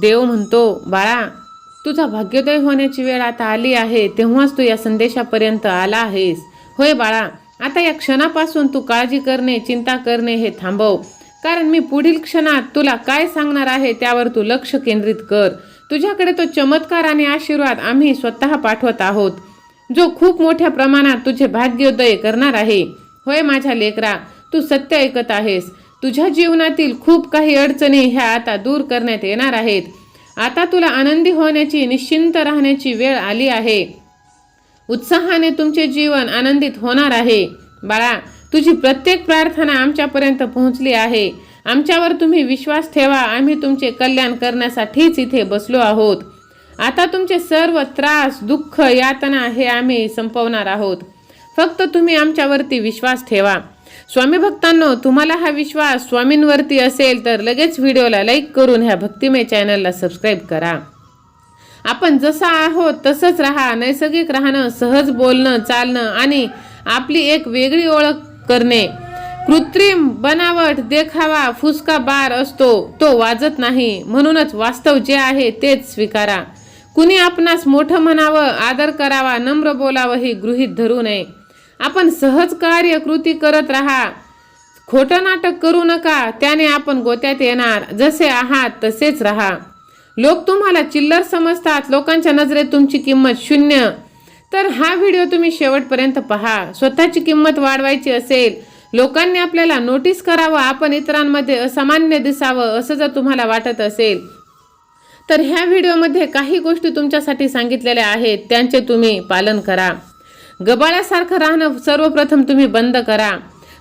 देव म्हणतो बाळा तुझा भाग्योदय होण्याची वेळ आता आली आहे तेव्हाच तू या संदेशापर्यंत आला आहेस. होय बाळा आता या क्षणापासून तू काळजी करणे चिंता करणे हे थांबव. कारण मी पुढील क्षणात तुला काय सांगणार आहे त्यावर तू लक्ष केंद्रित कर. तुझ्याकडे तो चमत्कार आणि आशीर्वाद आम्ही स्वतः पाठवत आहोत जो खूप मोठ्या प्रमाणात तुझे भाग्योदय करणार आहे. होय माझ्या लेकरा तू सत्य ऐकत आहेस. तुझ्या जीवनातील खूप काही अडचणी ह्या आता दूर करण्यात येणार आहेत. आता तुला आनंदी होण्याची निश्चिंत राहण्याची वेळ आली आहे. उत्साहाने तुमचे जीवन आनंदित होणार आहे. बाळा तुझी प्रत्येक प्रार्थना आमच्यापर्यंत पोहोचली आहे. आमच्यावर तुम्ही विश्वास ठेवा. आम्ही तुमचे कल्याण करण्यासाठीच इथे बसलो आहोत. आता तुमचे सर्व त्रास दुःख यातना हे आम्ही संपवणार आहोत. फक्त तुम्ही आमच्यावरती विश्वास ठेवा. स्वामी भक्तांनो तुम्हाला हा विश्वास स्वामींवरती असेल तर लगेच व्हिडिओला लाईक करून ह्या भक्तिमय चॅनलला सबस्क्राईब करा. आपण जसं आहोत तसंच राहा. नैसर्गिक राहणं सहज बोलणं चालणं आणि आपली एक वेगळी ओळख करणे. कृत्रिम बनावट देखावा फुसका बार असतो तो वाजत नाही. म्हणूनच वास्तव जे आहे तेच स्वीकारा. कुणी आपणास मोठं म्हणावं आदर करावा नम्र बोलावं ही गृहीत धरू नये. आपण सहज कार्य कृती करत राहा. खोटं नाटक करू नका त्याने आपण गोत्यात येणार. जसे आहात तसेच राहा. लोक तुम्हाला चिल्लर समजतात लोकांच्या नजरेत तुमची किंमत शून्य. तर हा व्हिडिओ तुम्ही शेवटपर्यंत पहा. स्वतःची किंमत वाढवायची असेल लोकांनी आपल्याला नोटीस करावं आपण इतरांमध्ये असामान्य दिसावं असं जर तुम्हाला वाटत असेल तर ह्या व्हिडिओमध्ये काही गोष्टी तुमच्यासाठी सांगितलेल्या आहेत त्यांचे तुम्ही पालन करा. गबाळ्यासारखं राहणं सर्वप्रथम तुम्ही बंद करा.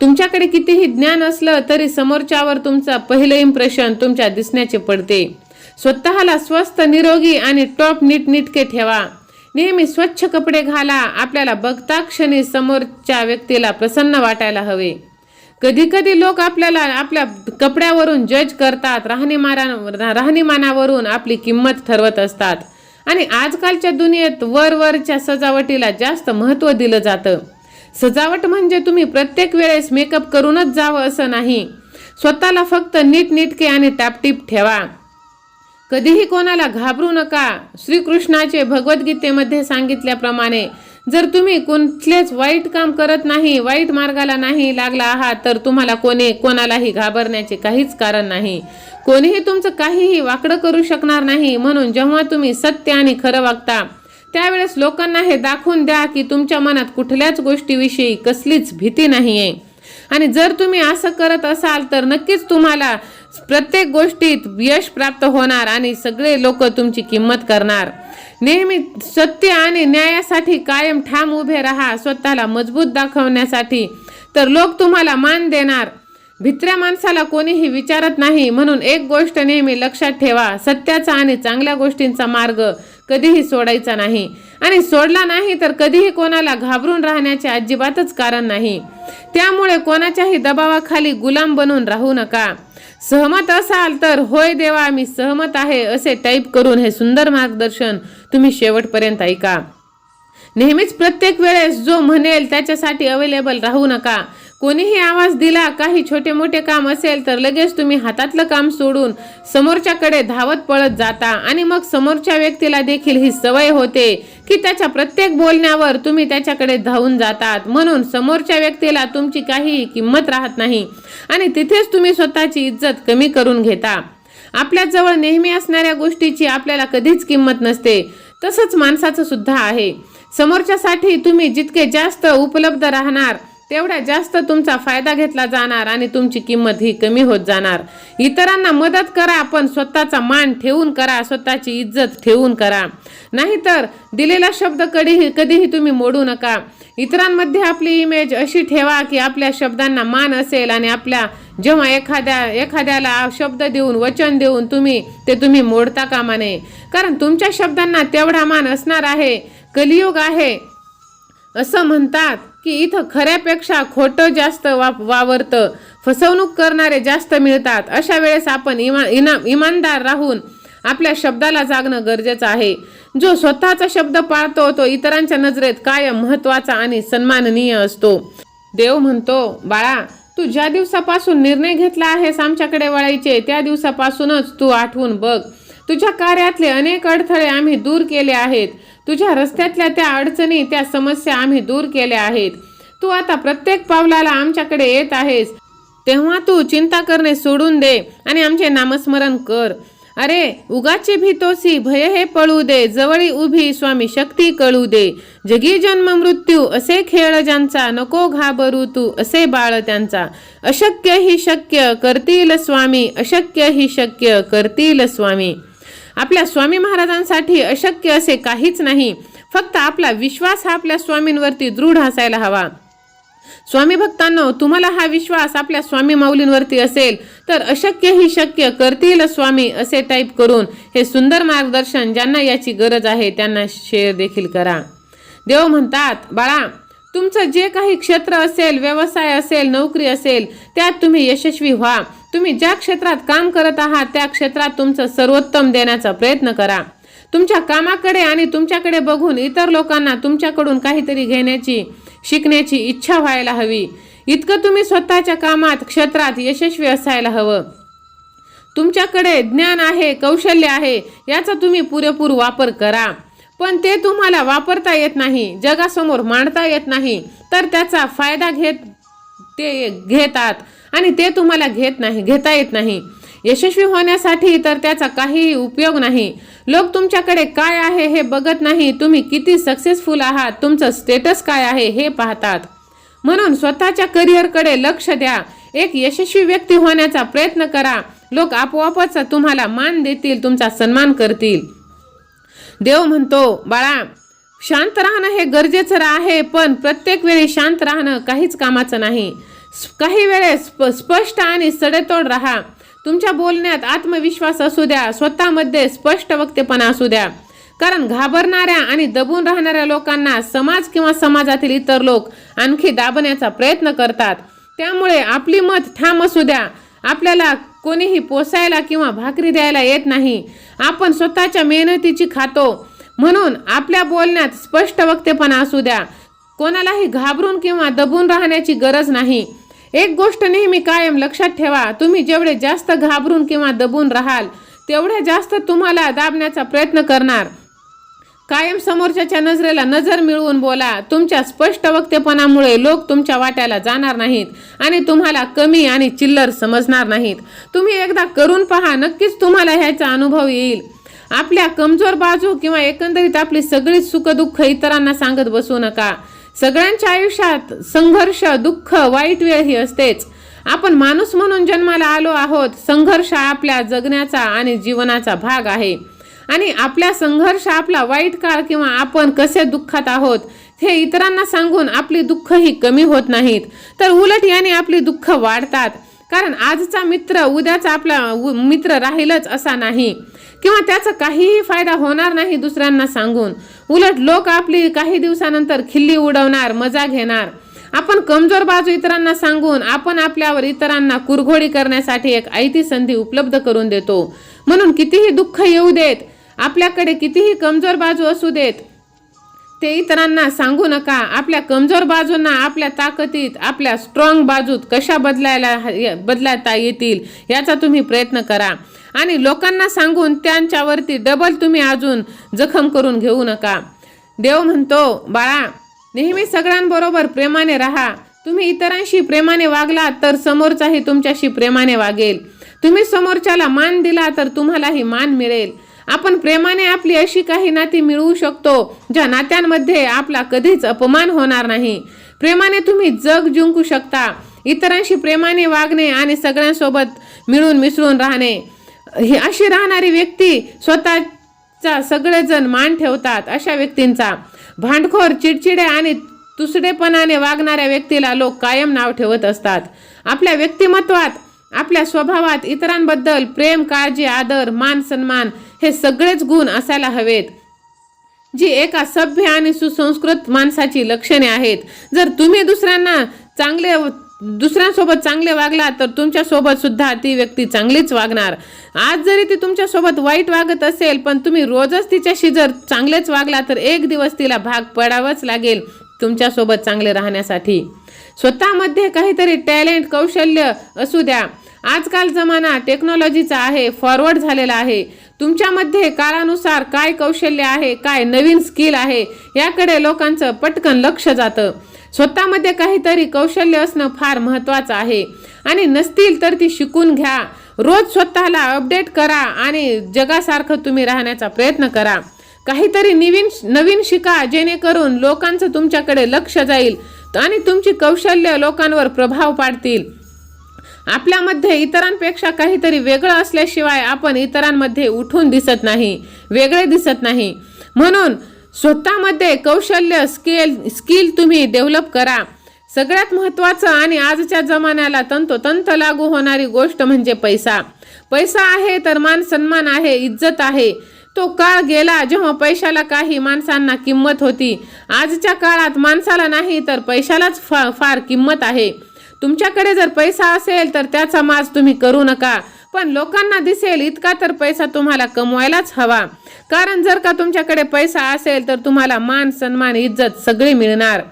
तुमच्याकडे कितीही ज्ञान असलं तरी समोरच्यावर तुमचं पहिलं इम्प्रेशन तुमच्या दिसण्याचे पडते. स्वतःला स्वस्त निरोगी आणि टॉप नीटनीटके ठेवा. नेहमी स्वच्छ कपडे घाला. आपल्याला बघता क्षणी समोरच्या व्यक्तीला प्रसन्न वाटायला हवे. कधी कधी लोक आपल्याला आपल्या कपड्यावरून जज करतात. राहणीमाना राहणीमानावरून आपली किंमत ठरवत असतात. आणि आजकालच्या दुनियेत वरवरच्या सजावटीला जास्त महत्त्व दिलं जातं. सजावट म्हणजे तुम्ही प्रत्येक वेळेस मेकअप करूनच जावं असं नाही. स्वतःला फक्त नीटनीटके आणि टापटीप ठेवा. कधीही कोणाला घाबरू नका. श्रीकृष्णाचे भगवद्गीतेमध्ये सांगितल्याप्रमाणे जर तुम्ही कुठलेच वाईट काम करत नाही वाईट मार्गाला नाही लागला आहात तर तुम्हाला कोणी कोणालाही घाबरण्याचे काहीच कारण नाही. कोणीही तुमचं काहीही वाकडं करू शकणार नाही म्हणून जेव्हा तुम्ही सत्य आणि खरं वागता त्यावेळेस लोकांना हे दाखवून द्या की तुमच्या मनात कुठल्याच गोष्टीविषयी कसलीच भीती नाही आहे आणि जर तुम्ही असं करत असाल तर नक्कीच तुम्हाला प्रत्येक गोष्टीत यश प्राप्त होणार आणि सगळे लोक तुमची किंमत करणार. नेहमी सत्य आणि न्यायासाठी कायम ठाम उभे राहा स्वतःला मजबूत दाखवण्यासाठी. तर लोक तुम्हाला मान देणार. भित्र्या माणसाला कोणीही विचारत नाही म्हणून एक गोष्ट नेहमी लक्षात ठेवा सत्याचा आणि चांगल्या गोष्टींचा मार्ग कधीही सोडायचा नाही. आणि सोडला नाही तर कधीही कोणाला घाबरून राहण्याचे अजिबातच कारण नाही. त्यामुळे कोणाच्याही दबावाखाली गुलाम बनून राहू नका. सहमत असाल तर होय देवा मी सहमत आहे असे टाईप करून हे सुंदर मार्गदर्शन तुम्ही शेवटपर्यंत ऐका. नेहमीच प्रत्येक वेळेस जो म्हणेल त्याच्यासाठी अवेलेबल राहू नका. कोणीही आवाज दिला काही छोटे मोठे काम असेल तर लगेच तुम्ही हातातलं काम सोडून समोरच्याकडे धावत पळत जाता आणि मग समोरच्या व्यक्तीला देखील ही सवय होते की त्याच्या प्रत्येक बोलण्यावर तुम्ही त्याच्याकडे धावून जातात. म्हणून समोरच्या व्यक्तीला तुमची काही किंमत राहत नाही आणि तिथेच तुम्ही स्वतःची इज्जत कमी करून घेता. आपल्याजवळ नेहमी असणाऱ्या गोष्टीची आपल्याला कधीच किंमत नसते. तसंच माणसाचं सुद्धा आहे. समोरच्यासाठी तुम्ही जितके जास्त उपलब्ध राहणार तेवढा जास्त तुमचा फायदा घेतला जाणार आणि तुमची किंमत ही कमी होत जाणार. इतरांना मदत करा पण स्वतःचा मान ठेवून करा स्वतःची इज्जत ठेवून करा. नाहीतर दिलेला शब्द कधीही कधीही तुम्ही मोडू नका. इतरांमध्ये आपली इमेज अशी ठेवा की आपल्या शब्दांना मान असेल आणि आपल्या जेव्हा एखाद्या एखाद्याला शब्द देऊन वचन देऊन तुम्ही ते तुम्ही मोडता कामा नये. कारण तुमच्या शब्दांना तेवढा मान असणार आहे. कलियुग आहे. असं म्हणतात की इथं खऱ्यापेक्षा खोटं जास्त वा वावरतं. फसवणूक करणारे जास्त मिळतात. अशा वेळेस आपण इमा इना इमानदार राहून आपल्या शब्दाला जागणं गरजेचं आहे. जो स्वतःचा शब्द पाळतो तो इतरांच्या नजरेत कायम महत्त्वाचा आणि सन्माननीय असतो. देव म्हणतो बाळा तू ज्या दिवसापासून निर्णय घेतला आहेस आमच्याकडे वळायचे त्या दिवसापासूनच तू आठवून बघ. तुझ्या कार्यातले अनेक अडथळे आम्ही दूर केले आहेत. तुझ्या रस्त्यातल्या त्या अडचणी त्या समस्या आम्ही दूर केल्या आहेत. तू आता प्रत्येक पावलाला आमच्याकडे येत आहेस. तेव्हा तू चिंता करणे सोडून दे आणि आमचे नामस्मरण कर. अरे उगाची भीतोसी भय हे पळू दे. जवळी उभी स्वामी शक्ती कळू दे. जगी जन्म मृत्यू असे खेळ ज्यांचा नको घाबरू तू असे बाळ त्यांचा. अशक्य ही शक्य करतील स्वामी. अशक्य ही शक्य करतील स्वामी. आपल्या स्वामी महाराजांसाठी अशक्य असे काहीच नाही. फक्त आपला विश्वास हा आपल्या स्वामींवरती दृढ असायला हवा. स्वामी भक्तांनो तुम्हाला हा विश्वास आपल्या स्वामी माऊलींवरती असेल तर अशक्य ही शक्य करतील स्वामी असे टाईप करून. हे सुंदर मार्गदर्शन ज्यांना याची गरज आहे त्यांना शेअर देखील करा. देव म्हणतात बाळा तुमचं जे काही क्षेत्र असेल व्यवसाय असेल नोकरी असेल त्यात तुम्ही यशस्वी व्हा. तुम्ही ज्या क्षेत्रात काम करत आहात त्या क्षेत्रात तुमचं सर्वोत्तम देण्याचा प्रयत्न करा. तुमच्या कामाकडे आणि तुमच्याकडे बघून इतर लोकांना तुमच्याकडून काहीतरी घेण्याची शिकण्याची इच्छा व्हायला हवी. इतकं तुम्ही स्वतःच्या कामात क्षेत्रात यशस्वी असायला हवं. तुमच्याकडे ज्ञान आहे कौशल्य आहे याचा तुम्ही पुरेपूर वापर करा. पण ते तुम्हाला वापरता येत नाही जगासमोर मांडता येत नाही तर त्याचा फायदा घेत ते घेतात आणि ते तुम्हाला घेत नाही घेता येत नाही. यशस्वी होण्यासाठी तर त्याचा काहीही उपयोग नाही. लोक तुमच्याकडे काय आहे हे बघत नाही तुम्ही किती सक्सेसफुल आहात तुमचं स्टेटस काय आहे हे पाहतात. म्हणून स्वतःच्या करिअरकडे लक्ष द्या. एक यशस्वी व्यक्ती होण्याचा प्रयत्न करा. लोक आपोआपच तुम्हाला मान देतील तुमचा सन्मान करतील. देव म्हणतो बाळा शांत राहणं हे गरजेचं आहे पण प्रत्येक वेळी शांत राहणं काहीच कामाचं नाही. काही वेळेस स्प स्पष्ट आणि सडेतोड राहा. तुमच्या बोलण्यात आत्मविश्वास असू द्या स्वतःमध्ये स्पष्ट वक्तेपणा असू द्या. कारण घाबरणाऱ्या आणि दबून राहणाऱ्या लोकांना समाज किंवा समाजातील इतर लोक आणखी दाबण्याचा प्रयत्न करतात. त्यामुळे आपली मत ठाम असू द्या. आपल्याला कोणीही पोसायला किंवा भाकरी द्यायला येत नाही. आपण स्वतःच्या मेहनतीची खातो. म्हणून आपल्या बोलण्यात स्पष्ट वक्तेपणा असू द्या. कोणालाही घाबरून किंवा दबून राहण्याची गरज नाही. एक गोष्ट नेहमी कायम लक्षात ठेवा. तुम्ही जेवढे जास्त घाबरून किंवा दबून राहाल तेवढे जास्त तुम्हाला दाबण्याचा प्रयत्न करणार. कायम समोरच्याच्या नजरेला नजर मिळवून बोला. तुमच्या स्पष्ट वक्तेपणामुळे लोक तुमच्या वाट्याला जाणार नाहीत आणि तुम्हाला कमी आणि चिल्लर समजणार नाहीत. तुम्ही एकदा करून पहा नक्कीच तुम्हाला ह्याचा अनुभव येईल. आपल्या कमजोर बाजू किंवा एकंदरीत आपली सगळी सुखदुःख इतरांना सांगत बसू नका. सगळ्यांच्या आयुष्यात संघर्ष दुःख वाईट वेळ ही असतेच. आपण माणूस म्हणून जन्माला आलो आहोत. संघर्ष आपल्या जगण्याचा आणि जीवनाचा भाग आहे. आणि आपल्या संघर्ष आपला वाईट काळ किंवा आपण कसे दुःखात आहोत हे इतरांना सांगून आपली दुःख ही कमी होत नाहीत. तर उलट याने आपली दुःख वाढतात. कारण आजचा मित्र उद्याचा आपला उ- मित्र राहीलच असा नाही. किंवा त्याचा काहीही फायदा होणार नाही दुसऱ्यांना सांगून. उलट लोक आपली काही दिवसानंतर खिल्ली उडवणार मजा घेणार. आपण कमजोर बाजू इतरांना सांगून आपण आपल्यावर इतरांना कुरघोडी करण्यासाठी एक आयती संधी उपलब्ध करून देतो. म्हणून कितीही दुःख येऊ देत आपल्याकडे कितीही कमजोर बाजू असू देत ते इतरांना सांगू नका. आपल्या कमजोर बाजूंना आपल्या ताकदीत आपल्या स्ट्रॉंग बाजूत कशा बदलायला बदलाता येतील याचा तुम्ही प्रयत्न करा. आणि लोकांना सांगून त्यांच्यावरती डबल तुम्ही अजून जखम करून घेऊ नका. देव म्हणतो बाळा नेहमी सगळ्यांबरोबर प्रेमाने राहा. तुम्ही इतरांशी प्रेमाने वागलात तर समोरचाही तुमच्याशी प्रेमाने वागेल. तुम्ही समोरच्याला मान दिला तर तुम्हालाही मान मिळेल. आपण प्रेमाने आपली अशी काही नाती मिळवू शकतो ज्या नात्यांमध्ये आपला कधीच अपमान होणार नाही. प्रेमाने तुम्ही जग जिंकू शकता. इतरांशी प्रेमाने वागणे आणि सगळ्यांसोबत मिळून मिसळून राहणे. ही अशी राहणारी व्यक्ती स्वतःचा सगळेजण मान ठेवतात अशा व्यक्तींचा. भांडखोर चिडचिडे आणि तुसडेपणाने वागणाऱ्या व्यक्तीला लोक कायम नाव ठेवत असतात. आपल्या व्यक्तिमत्वात आपल्या स्वभावात इतरांबद्दल प्रेम काळजी आदर मान सन्मान हे सगळेच गुण असायला हवेत. जी एका सभ्य आणि सुसंस्कृत माणसाची लक्षणे आहेत. जर तुम्ही दुसऱ्यांना चांगले दुसऱ्यांसोबत चांगले वागला तर तुमच्यासोबत सुद्धा ती व्यक्ती चांगलीच वागणार. आज जरी ती तुमच्यासोबत वाईट वागत असेल पण तुम्ही रोजच तिच्याशी जर चांगलेच वागला तर एक दिवस तिला भाग पडावंच लागेल तुमच्यासोबत चांगले राहण्यासाठी. स्वतःमध्ये काहीतरी टॅलेंट कौशल्य असू द्या. आजकाल जमाना टेक्नॉलॉजीचा आहे फॉरवर्ड झालेला आहे. तुमच्यामध्ये काळानुसार काय कौशल्य आहे काय नवीन स्किल आहे याकडे लोकांचं पटकन लक्ष जातं. स्वतःमध्ये काहीतरी कौशल्य असणं फार महत्त्वाचं आहे. आणि नसतील तर ती शिकून घ्या. रोज स्वतःला अपडेट करा आणि जगासारखं तुम्ही राहण्याचा प्रयत्न करा. काहीतरी नवीन नवीन शिका जेणेकरून लोकांचं तुमच्याकडे लक्ष जाईल आणि तुमची कौशल्य लोकांवर प्रभाव पाडतील. आपल्यामध्ये इतरांपेक्षा काहीतरी वेगळं असल्याशिवाय आपण इतरांमध्ये उठून दिसत नाही वेगळे दिसत नाही. म्हणून स्वतःमध्ये कौशल्य स्किल स्किल तुम्ही डेव्हलप करा. सगळ्यात महत्त्वाचं आणि आजच्या जमान्याला तंतोतंत लागू होणारी गोष्ट म्हणजे पैसा. पैसा आहे तर मान सन्मान आहे इज्जत आहे. तो काळ गेला जेव्हा पैशाला काही माणसांना किंमत होती. आजच्या काळात माणसाला नाही तर पैशालाच फा फार किंमत आहे. तुमच्याकडे जर पैसा असेल तर त्याचा माज तुम्ही करू नका. पण लोकांना दिसेल इतका तर पैसा तुम्हाला कमवायलाच हवा. कारण जर का तुमच्याकडे पैसा असेल तर तुम्हाला मान सन्मान इज्जत सगळी मिळणार.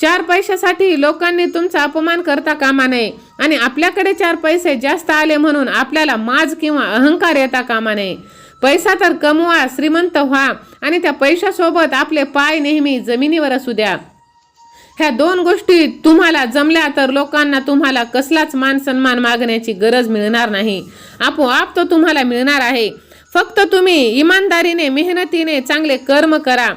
चार पैशासाठी लोकांनी तुमचा अपमान करता कामा नये आणि आपल्याकडे चार पैसे जास्त आले म्हणून आपल्याला माज किंवा अहंकार येता कामा नये. पैसा तर कमवा श्रीमंत व्हा आणि त्या पैशासोबत आपले पाय नेहमी जमिनीवर असू द्या. ह्या दोन गोष्टी तुम्हाला जमल्या तर लोकांना तुम्हाला कसलाच मान सन्मान मागण्याची गरज मिळणार नाही. आपोआप तो तुम्हाला मिळणार आहे. फक्त तुम्ही इमानदारीने मेहनतीने चांगले कर्म करा.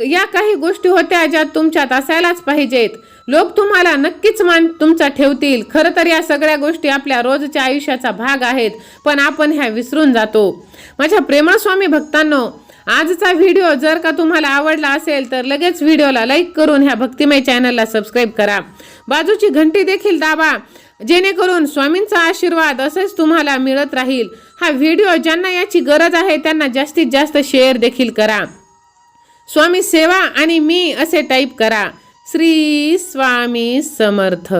या काही गोष्टी होत्या ज्या तुमच्यात असायलाच पाहिजेत. लोक तुम्हाला नक्कीच मान तुमचा ठेवतील. खरं तर या सगळ्या गोष्टी आपल्या रोजच्या आयुष्याचा भाग आहेत पण आपण ह्या विसरून जातो. माझ्या प्रेमळ स्वामी भक्तांनो आजचा व्हिडिओ जर का तुम्हाला आवडला असेल तर लगेच व्हिडिओला लाईक करून ह्या भक्तिमय चॅनलला सबस्क्राईब करा. बाजूची घंटी देखील दाबा. जेणेकरून स्वामींचा आशीर्वाद असेच तुम्हाला मिळत राहील. हा व्हिडिओ ज्यांना याची गरज आहे त्यांना जास्तीत जास्त शेअर देखील करा. स्वामी सेवा आणि मी असे टाईप करा. श्री स्वामी समर्थ.